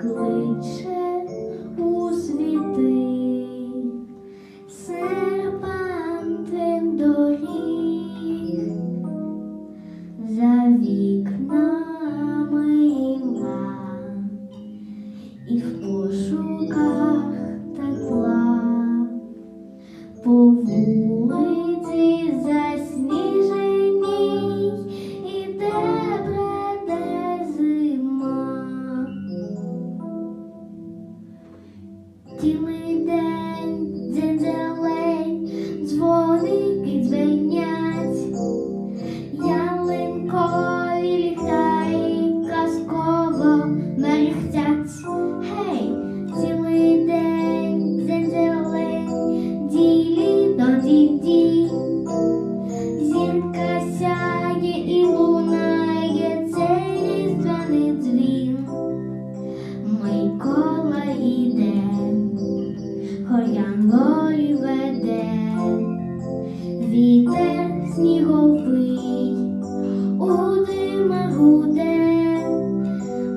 кличе у світи, серпантин доріг, за вікнами імла і в пошуках тепла по вулиці. сяє і лунає цей різдвяний дзвін, Микола йде, горянголі веде, вітер сніговий, у дима гуде,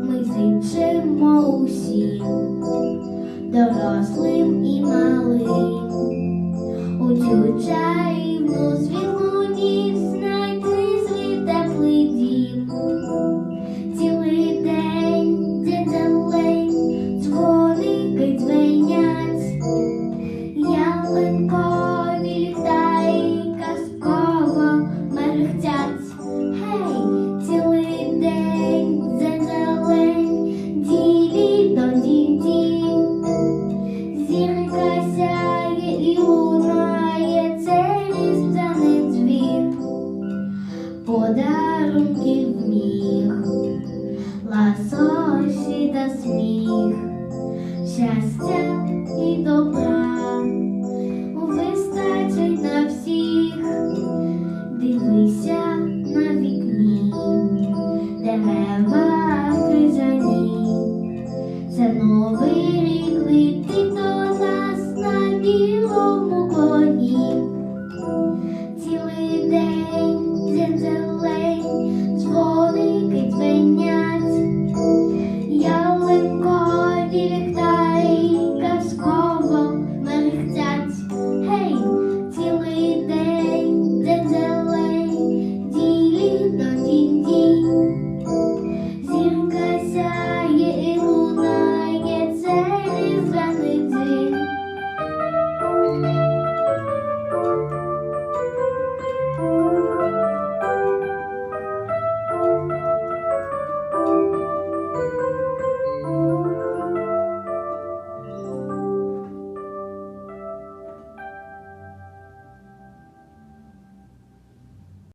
ми зичимо усім, дорослим і малим, у цю чаївну звілу. Сонечка сяє і лунає цей різдвяний подарунки в міг, ласощі та сміх, щастя і добра. Вистачить на всіх, дивися на вікні, дерева в крижані.